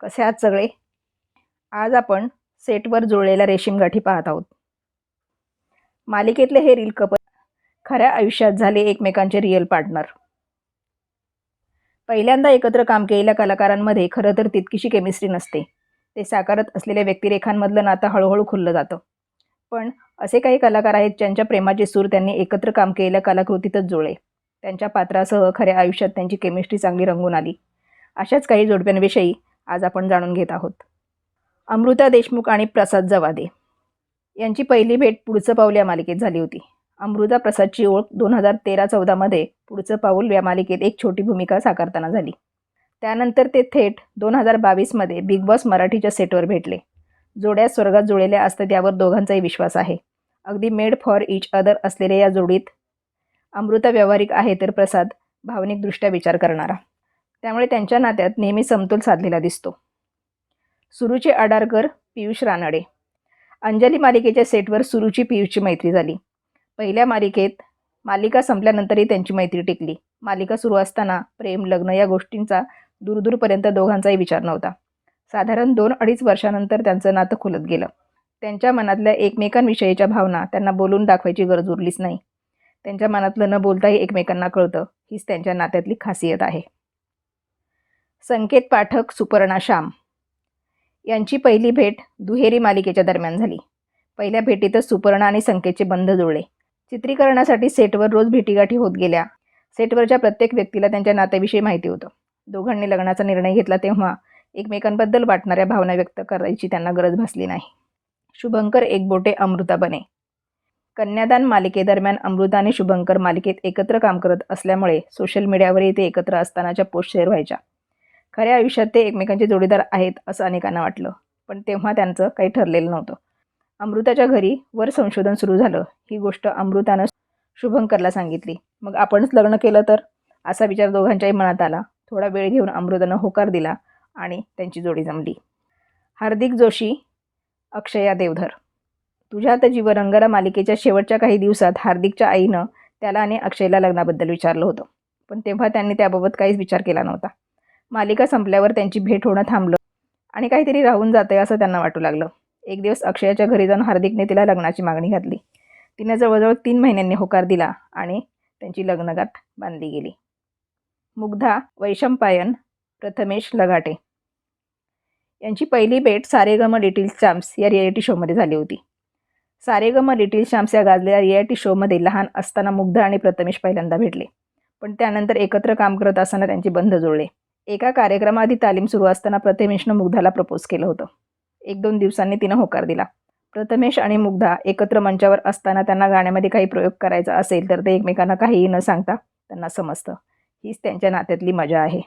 कसे आहात सगळे? आज आपण सेटवर जुळलेल्या रेशीम गाठी पाहत आहोत. मालिकेतले हे रील कपल खऱ्या आयुष्यात झाले एकमेकांचे रिअल पार्टनर पहिल्यांदा एकत्र काम केलेल्या कलाकारांमध्ये खरं तर तितकीशी केमिस्ट्री नसते. ते साकारत असलेल्या व्यक्तिरेखांमधलं नातं हळूहळू खुललं जातं. पण असे काही कलाकार आहेत ज्यांच्या प्रेमाचे सूर त्यांनी एकत्र काम केलेल्या कलाकृतीतच जुळले. त्यांच्या पात्रासह खऱ्या आयुष्यात त्यांची केमिस्ट्री चांगली रंगून आली. अशाच काही जोडप्यांविषयी आज आपण जाणून घेत आहोत. अमृता देशमुख आणि प्रसाद जवादे यांची पहिली भेट पुढचं पाऊल या मालिकेत झाली होती. अमृता प्रसादची ओळख दोन हजार तेरा चौदामध्ये पुढचं पाऊल या मालिकेत एक छोटी भूमिका साकारताना झाली. त्यानंतर ते थेट दोन हजार बावीसमध्ये बिग बॉस मराठीच्या सेटवर भेटले. जोड्या स्वर्गात जुळलेल्या असतात यावर दोघांचाही विश्वास आहे. अगदी मेड फॉर इच अदर असलेल्या या जोडीत अमृता व्यावहारिक आहे तर प्रसाद भावनिकदृष्ट्या विचार करणारा. त्यामुळे त्यांच्या नात्यात नेहमी समतोल साधलेला दिसतो. सुरूचे आडारकर पियुष रानडे. अंजली मालिकेच्या सेटवर सुरूची पियुषची मैत्री झाली. पहिल्या मालिकेत मालिका संपल्यानंतरही त्यांची मैत्री टिकली. मालिका सुरू असताना प्रेम लग्न या गोष्टींचा दूरदूरपर्यंत दोघांचाही विचार नव्हता. साधारण दोन अडीच वर्षानंतर त्यांचं नातं खुलत गेलं. त्यांच्या मनातल्या एकमेकांविषयीच्या भावना त्यांना बोलून दाखवायची गरज उरलीच नाही. त्यांच्या मनातलं न बोलताही एकमेकांना कळतं हीच त्यांच्या नात्यातली खासियत आहे. संकेत पाठक सुपर्णा श्याम. यांची पहिली भेट दुहेरी मालिकेच्या दरम्यान झाली. पहिल्या भेटीतच सुपर्णा आणि संकेतचे बंध जुळले. चित्रीकरणासाठी सेटवर रोज भेटीगाठी होत गेल्या. सेटवरच्या प्रत्येक व्यक्तीला त्यांच्या नात्याविषयी माहिती होतं. दोघांनी लग्नाचा निर्णय घेतला तेव्हा एकमेकांबद्दल वाटणाऱ्या भावना व्यक्त करायची त्यांना गरज भासली नाही. शुभंकर एकबोटे अमृता बने. कन्यादान मालिकेदरम्यान अमृता आणि शुभंकर मालिकेत एकत्र काम करत असल्यामुळे सोशल मीडियावरही ते एकत्र असतानाच्या पोस्ट शेअर व्हायच्या. खऱ्या आयुष्यात ते एकमेकांचे जोडीदार आहेत असं अनेकांना वाटलं पण तेव्हा त्यांचं काही ठरलेलं नव्हतं. अमृताच्या घरी वर संशोधन सुरू झालं. ही गोष्ट अमृतानं शुभंकरला सांगितली. मग आपणच लग्न केलं तर? असा विचार दोघांच्याही मनात आला. थोडा वेळ घेऊन अमृतानं होकार दिला आणि त्यांची जोडी जमली. हार्दिक जोशी अक्षया देवधर. तुझ्या जीव रंगला मालिकेच्या शेवटच्या काही दिवसात हार्दिकच्या आईनं त्याला आणि अक्षयला लग्नाबद्दल विचारलं होतं. पण तेव्हा त्यांनी त्याबाबत काहीच विचार केला नव्हता. मालिका संपल्यावर त्यांची भेट होणं थांबलं आणि काहीतरी राहून जातंय असं त्यांना वाटू लागलं. एक दिवस अक्षयाच्या घरी जाऊन हार्दिकने तिला लग्नाची मागणी घातली. तिने जवळजवळ तीन महिन्यांनी होकार दिला आणि त्यांची लग्नगाठ बांधली गेली. मुग्धा वैशंपायन प्रथमेश लगाटे यांची पहिली भेट सारेगम लिटिल चॅम्प्स या रियालिटी शोमध्ये झाली होती. सारेगम लिटिल चॅम्प्स या गाजलेल्या रियालिटी शोमध्ये लहान असताना मुग्धा आणि प्रथमेश पहिल्यांदा भेटले पण त्यानंतर एकत्र काम करत असताना त्यांचे बंध जुळले. एका कार्यक्रमाआधी तालीम सुरू असताना प्रथमेशनं मुग्धाला प्रपोज केलं होतं. एक दोन दिवसांनी तिनं होकार दिला. प्रथमेश आणि मुग्धा एकत्र मंचावर असताना त्यांना गाण्यामध्ये काही प्रयोग करायचा असेल तर ते एकमेकांना काहीही न सांगता त्यांना समजतं. हीच त्यांच्या नात्यातली मजा आहे.